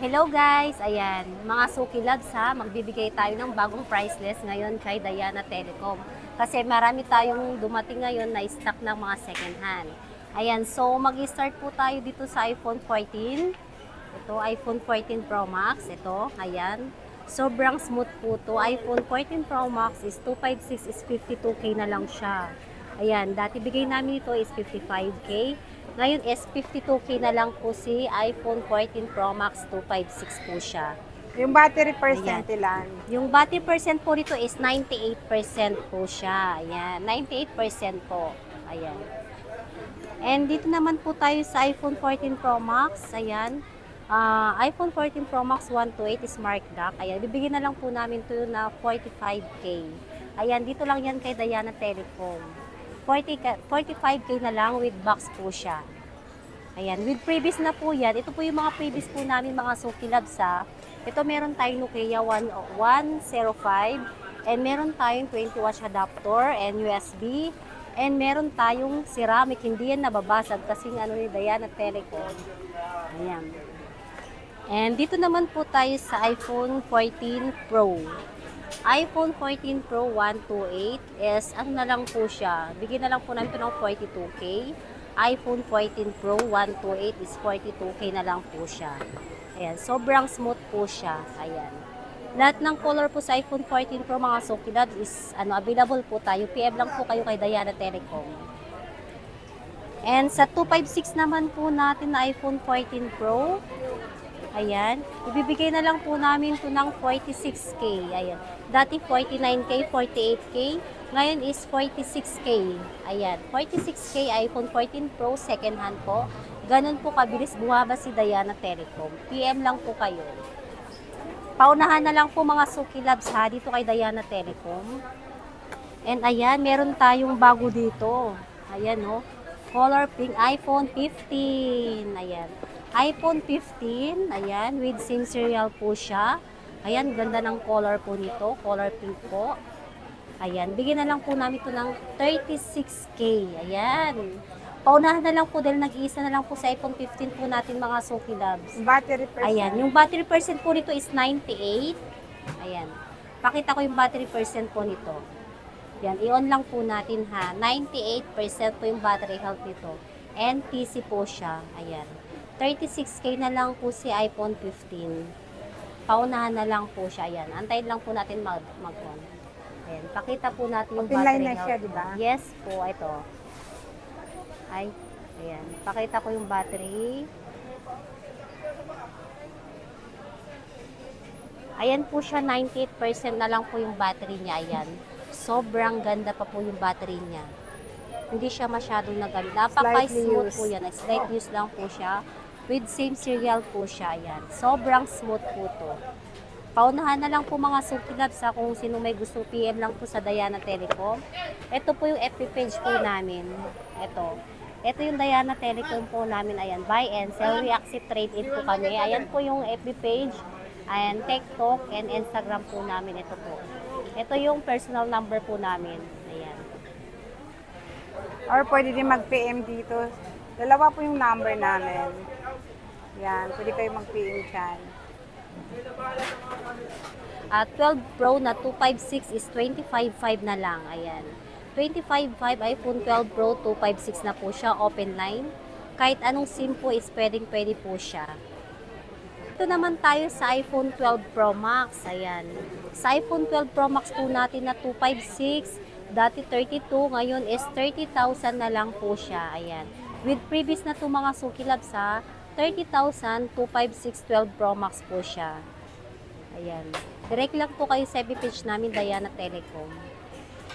Hello guys! Ayan, mga Suki Labs ha, magbibigay tayo ng bagong price list ngayon kay Diana Telecom. Kasi marami tayong dumating ngayon na stock ng mga second hand. Ayan, so mag-start po tayo dito sa iPhone 14. Ito, iPhone 14 Pro Max. Ito, ayan. Sobrang smooth po to. iPhone 14 Pro Max is 256 is 52K na lang siya. Ayan, dati bigay namin ito is 55K. Ngayon is 52K na lang po si iPhone 14 Pro Max 256 po siya. Yung battery percent Ayan. ilan? Yung battery percent po nito is 98% po siya. Ayan, 98% po. Ayan. And dito naman po tayo sa iPhone 14 Pro Max. Ayan. Ah, iPhone 14 Pro Max 128 Smart Dock. Ayan, bibigyan na lang po namin to na 45K. Ayan, dito lang yan kay Diana Telecom. 40, ka- 45K na lang with box po siya. Ayan, with previous na po yan. Ito po yung mga previous po namin mga Suki Labs ha. Ito meron tayong Nokia 1, 105 and meron tayong 20 watts adapter and USB and meron tayong ceramic. Hindi yan nababasag kasi ano ni Diana Telecom. Ayan. And dito naman po tayo sa iPhone 14 Pro. iPhone 14 Pro 128 is ano na lang po siya. Bigyan na lang po namin ito ng 42K. iPhone 14 Pro 128 is 42K na lang po siya. Ayan, sobrang smooth po siya. Ayan. Lahat ng color po sa iPhone 14 Pro mga sukidad is ano available po tayo. PM lang po kayo kay Diana Telecom. And sa 256 naman po natin na iPhone 14 Pro, ayan, ibibigay na lang po namin ito ng 46K. Ayan. Dati 49K, 48K, ngayon is 46K. Ayan, 46K iPhone 14 Pro second hand po. Ganon po kabilis bumaba si Diana Telecom. PM lang po kayo. Paunahan na lang po mga Suki Labs ha, dito kay Diana Telecom. And ayan, meron tayong bago dito. Ayan oh. Color pink iPhone 15. Ayan. iPhone 15, ayan, with same serial po siya. Ayan, ganda ng color po nito, color pink po. Ayan, bigyan na lang po namin ito ng 36K. Ayan. Paunahan na lang po dahil nag-iisa na lang po sa iPhone 15 po natin mga Suki Labs. Battery percent? Ayan, yung battery percent po nito is 98. Ayan. Pakita ko yung battery percent po nito. Yan, i-on lang po natin ha. 98% po yung battery health nito. NTC po siya. Ayan. 36K na lang po si iPhone 15. Paunahan na lang po siya. Ayan. Antayin lang po natin mag- mag-on. Ayan. Pakita po natin yung Open battery na health. siya, di ba? Yes po. Ito. Ay. Ayan. Pakita ko yung battery. Ayan po siya, 98% na lang po yung battery niya. Ayan. Sobrang ganda pa po yung battery niya. Hindi siya masyadong nagamit. Napaka-smooth po yan. Slight use lang po siya. With same serial po siya. Ayan. Sobrang smooth po to. Paunahan na lang po mga Suki Labs ha, kung sino may gusto PM lang po sa Diana Telecom. Ito po yung FB page po namin. Ito. Ito yung Diana Telecom po namin. Ayan, buy and sell. We accept trade-in po kami. Ayan po yung FB page. Ayan, TikTok and Instagram po namin. Ito po. Ito yung personal number po namin. Ayan. Or pwede din mag-PM dito. Dalawa po yung number namin. Yan, pwede kayo mag-PM dyan. At 12 Pro na 256 is 25.5 na lang. Ayan. 25.5 iPhone 12 Pro 256 na po siya. Open line. Kahit anong SIM po is pwedeng pwede po siya. Ito naman tayo sa iPhone 12 Pro Max. Ayan. Sa iPhone 12 Pro Max po natin na 256, dati 32, ngayon is 30,000 na lang po siya. Ayan. With previous na to mga Suki Labs ha, 30,000, 256 12 Pro Max po siya. Ayan. Direct lang po kayo sa page namin, Diana Telecom.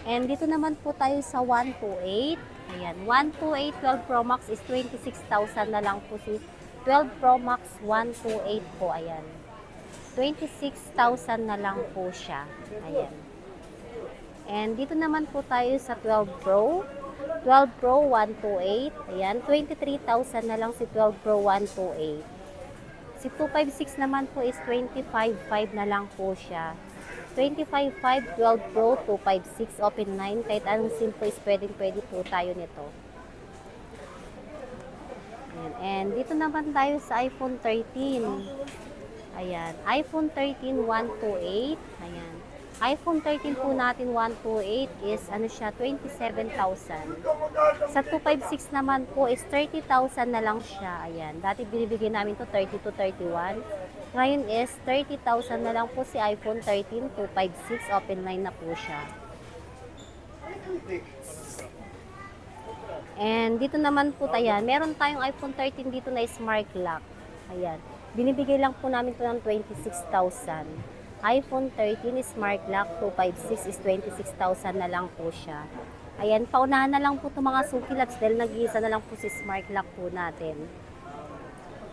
And dito naman po tayo sa 128. Ayan, 128 12 Pro Max is 26,000 na lang po si 12 Pro Max 128 po. Ayan. 26,000 na lang po siya. Ayan. And dito naman po tayo sa 12 Pro. 12 Pro 128. Ayan, 23,000 na lang si 12 Pro 128. Si 256 naman po is 25.5 na lang po siya. 25.5, 12 Pro, 256, open 9. Kahit anong SIM po is pwedeng pwede po tayo nito. Ayan. And dito naman tayo sa iPhone 13. Ayan. iPhone 13, 128. Ayan. iPhone 13 po natin, 128 is ano siya, 27,000. Sa 256 naman po is 30,000 na lang siya. Ayan. Dati binibigyan namin to 30 to 31. Ngayon is 30,000 na lang po si iPhone 13, 256. Open line na po siya. And dito naman po tayo, meron tayong iPhone 13 dito na smart lock. Ayan. Binibigay lang po namin to ng 26,000. iPhone 13 smart lock 256 is 26,000 na lang po siya. Ayan, paunahan na lang po itong mga sukilats dahil nag-iisa na lang po si smart lock po natin.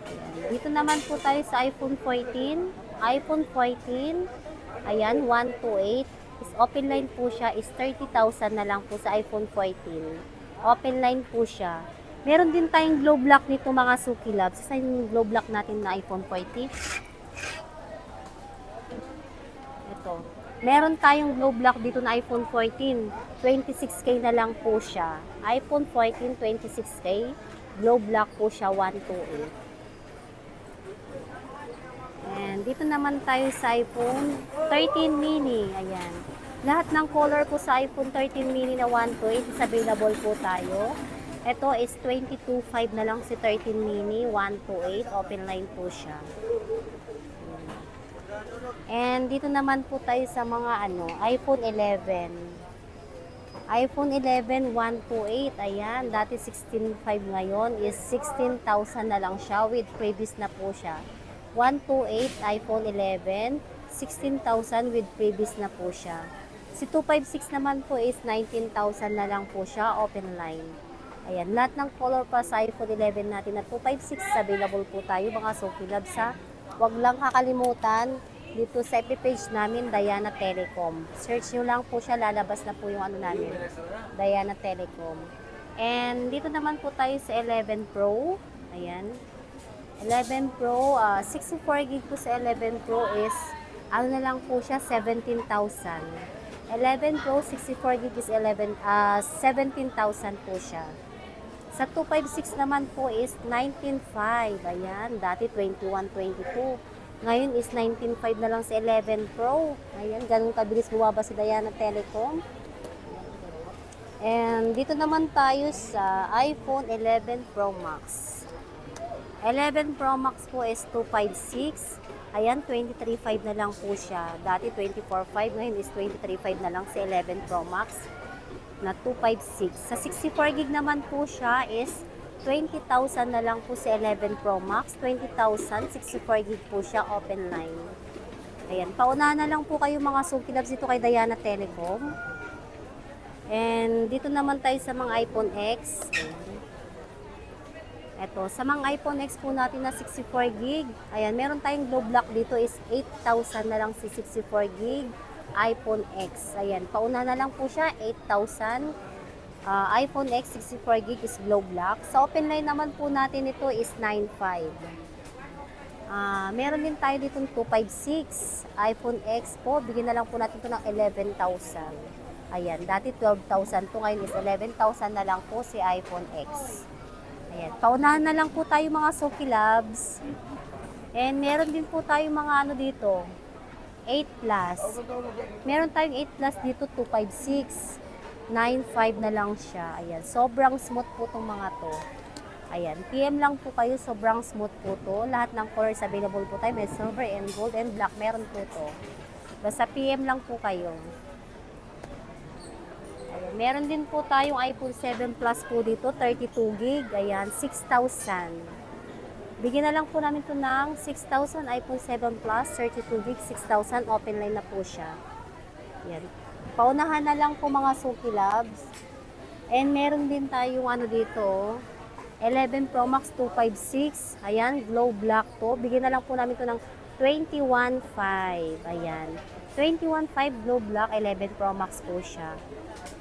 Ayan. Dito naman po tayo sa iPhone 14. iPhone 14, ayan, 128 is open line po siya is 30,000 na lang po sa iPhone 14. Open line po siya. Meron din tayong globe lock nito mga Suki Labs. Sa yung globe lock natin na iPhone 14. Ito. Meron tayong globe lock dito na iPhone 14. 26K na lang po siya. iPhone 14, 26K. Globe lock po siya, 128. And dito naman tayo sa iPhone 13 mini. Ayan. Lahat ng color po sa iPhone 13 mini na 128 is available po tayo. Ito is 22.5 na lang si 13 mini, 128. Open line po siya. And dito naman po tayo sa mga ano, iPhone 11. iPhone 11 128. Ayan, dati 16.5 ngayon is 16,000 na lang siya with previous na po siya. 128 iPhone 11, 16,000 with previous na po siya. Si 256 naman po is 19,000 na lang po siya, open line. Ayan, lahat ng color pa sa iPhone 11 natin na 256 available po tayo mga Sophie Lab sa. Huwag lang kakalimutan dito sa page namin, Diana Telecom. Search nyo lang po siya, lalabas na po yung ano namin, Diana Telecom. And dito naman po tayo sa 11 Pro. Ayan. 11 Pro, ah, 64 gig po sa 11 Pro is, ano na lang po siya, 17,000. 11 Pro, 64 gig is 11, ah 17,000 po siya. Sa 256 naman po is 19,500. Ayan, dati 21,22. Ngayon is 19,500 na lang sa 11 Pro. Ayan, ganun kabilis bumaba si Diana Telecom. And dito naman tayo sa iPhone 11 Pro Max. 11 Pro Max po is 256. Ayan, 23.5 na lang po siya. Dati 24.5, ngayon is 23.5 na lang sa 11 Pro Max na 256. Sa 64 gig naman po siya is 20,000 na lang po sa 11 Pro Max. 20,000, 64 gig po siya, open line. Ayan, paunahan na lang po kayo mga sukilabs dito kay Diana Telecom. And dito naman tayo sa mga iPhone X. Ito, sa mga iPhone X po natin na 64 gig, ayan, meron tayong globe lock dito is 8,000 na lang si 64 gig iPhone X. Ayan, pauna na lang po siya, 8,000. Ah, iPhone X 64 gig is globe lock. Sa open line naman po natin ito is 9,500. Ah, meron din tayo dito 256. iPhone X po, bigyan na lang po natin ito ng 11,000. Ayan, dati 12,000 to ngayon is 11,000 na lang po si iPhone X. Ayan, paunahan na lang po tayo mga Sophie Labs. And meron din po tayo mga ano dito, 8 plus. Meron tayong 8 plus dito, 256. 9.5 na lang siya. Ayan, sobrang smooth po itong mga to. Ayan, PM lang po kayo, sobrang smooth po to. Lahat ng colors available po tayo. May silver and gold and black, meron po to. Basta PM lang po kayo. Ayan, meron din po tayong iPhone 7 Plus po dito, 32 gig. Ayan, 6,000. Bigyan na lang po namin to ng 6,000 iPhone 7 Plus, 32 gig, 6,000. Open line na po siya. Ayan. Paunahan na lang po mga Suki Labs. And meron din tayong ano dito, 11 Pro Max 256. Ayan, glow black to. Bigyan na lang po namin to ng 21.5. Ayan. 21.5 glow black, 11 Pro Max po siya.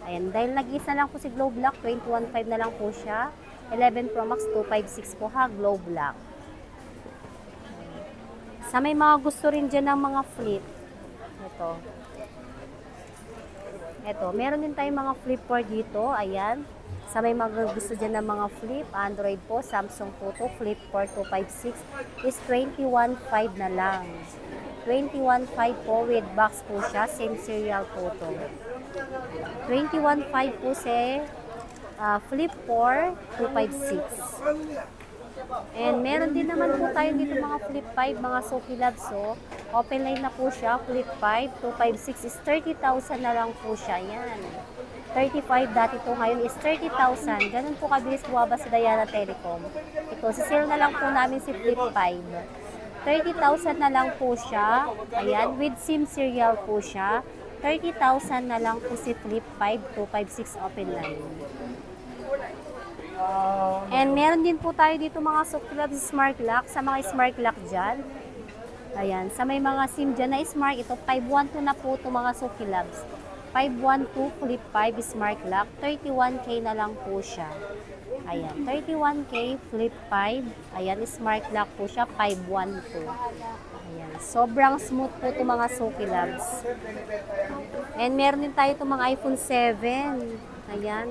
Ayan, dahil nag-isa lang po si glow black, 21.5 na lang po siya. 11 Pro Max 256 po ha, glow black. Sa may mga gusto rin dyan ng mga flip. Ito. Eto, meron din tayong mga flip board dito. Ayan. Sa may mga gusto dyan ng mga flip, Android po, Samsung po to, flip 4256 is 21.5 na lang. 21.5 po with box po siya, same serial po to. 21.5 po si ah, flip 4 256. And meron din naman po tayo dito mga flip 5, mga Sophie Labs. So, open line na po siya. Flip 5, 256 is 30,000 na lang po siya. Yan. 35 dati to ngayon is 30,000. Ganun po kabilis buwaba sa Diana Telecom. Ito, sa sale na lang po namin si Flip 5. 30,000 na lang po siya. Ayan, with SIM serial po siya. 30,000 na lang po si Flip 5 256 open line. And meron din po tayo dito mga clubs smart lock sa mga smart lock dyan. Ayan, sa may mga SIM dyan na smart, ito 512 na po ito mga clubs. 512 flip 5 smart lock, 31k na lang po siya. Ayan, 31k flip 5. Ayan, smart lock po siya, 512. Ayan, sobrang smooth po ito mga Sophie Labs. And meron din tayo itong mga iPhone 7. Ayan.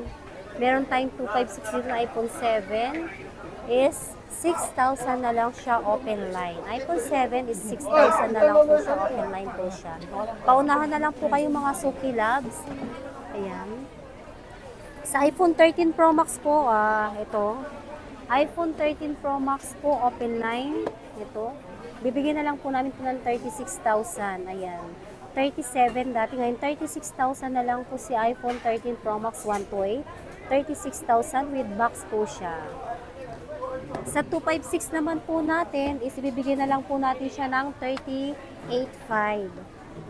Meron tayong 256 dito na iPhone 7 is 6,000 na lang siya open line. iPhone 7 is 6,000 na lang po siya open line po siya. Paunahan na lang po kayo mga Suki Labs. Ayan. Sa iPhone 13 Pro Max po, ah, ito. iPhone 13 Pro Max po, open line. Ito. Bibigyan na lang po namin ito ng 36,000. Ayan. 37 dati. Ngayon, 36,000 na lang po si iPhone 13 Pro Max 128. 36,000 with box po siya. Sa 256 naman po natin, is ibibigay na lang po natin siya ng 38,500.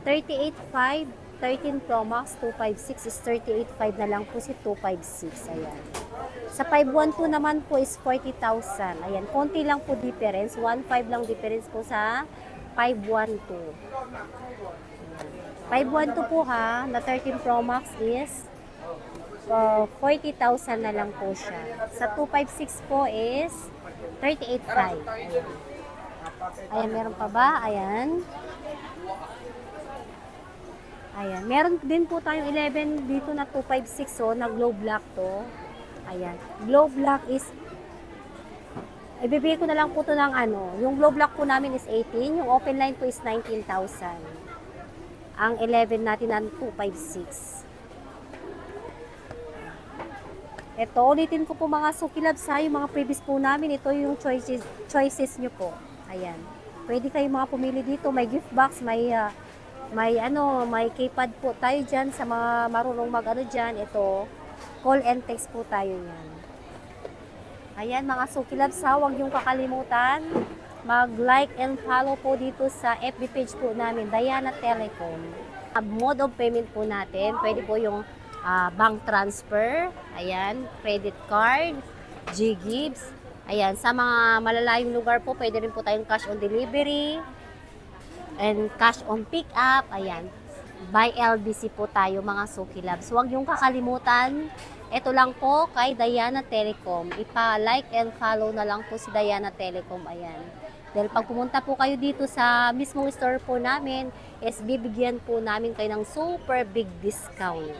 38,500, 13 Pro Max 256 is 38,500 na lang po si 256. Ayan. Sa 512 naman po is 40,000. Ayan, konti lang po difference. 1.5 lang difference po sa 512. 512 po ha, na 13 Pro Max is uh, 40,000 na lang po siya. Sa 256 po is 38,500. Ayan. Meron pa ba? Ayan. Ayan. Meron din po tayong 11 dito na 256 so, na glow black to. Ayan. Glow black is Ibibigay ko na lang po to ng ano. Yung glow black po namin is 18. Yung open line po is 19,000. Ang 11 natin ang 256. Ito, ulitin ko po mga sukilabs ha, yung mga previous po namin. Ito yung choices, choices nyo po. Ayan. Pwede kayo mga pumili dito. May gift box, may, ah, may ano, may keypad po tayo dyan sa mga marunong mag ano dyan. Ito, call and text po tayo yan. Ayan mga sukilabs ha, huwag yung kakalimutan. Mag-like and follow po dito sa FB page po namin, Diana Telecom. Uh, mode of payment po natin, pwede po yung ah, bank transfer, ayan, credit card, G-Gibbs, ayan, sa mga malalayong lugar po, pwede rin po tayong cash on delivery, and cash on pick up, ayan, by LBC po tayo mga Suki Labs. Huwag yung kakalimutan, ito lang po kay Diana Telecom. Ipa-like and follow na lang po si Diana Telecom, ayan. Dahil pag pumunta po kayo dito sa mismong store po namin, is bibigyan po namin kayo ng super big discount.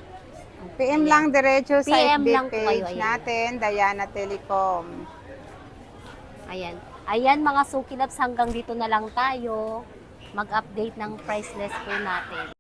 PM lang diretso sa PM FB lang po kayo, page ayan. natin, Diana Telecom. Ayan. Ayan mga Suki Labs, hanggang dito na lang tayo. Mag-update ng price list po natin.